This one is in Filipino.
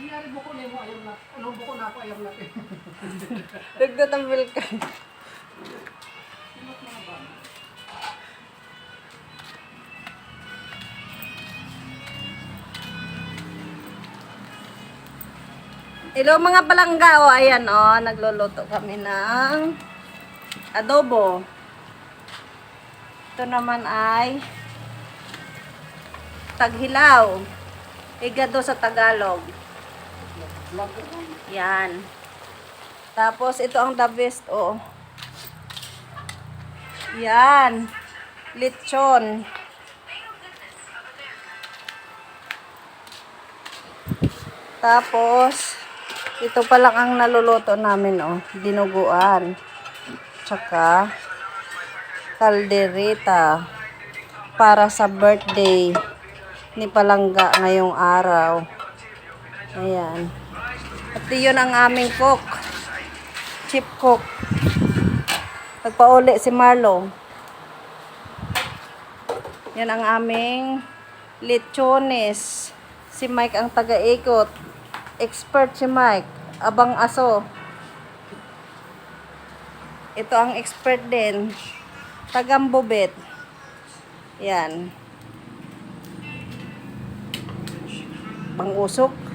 Nangyari buko na mo ayaw na. Ano buko na ako ayaw na. Nagtatambil ka. Hello mga palangga, o ayan o, nagluluto kami ng adobo. Ito naman ay taghilaw. Igado sa Tagalog. Yan. Tapos, ito ang the best, oh. Yan. Lechon. Tapos, ito pa lang ang naluluto namin, oh. Dinuguan. Tsaka, kaldereta. Para sa birthday ni Palangga ngayong araw. Ayan. At yun ang aming cook. Chief cook. Nagpauli si Marlo. Yan ang aming lechones. Si Mike ang taga-ikot. Expert si Mike. Abang aso. Ito ang expert din. Tagambubit. Yan. Pangusok.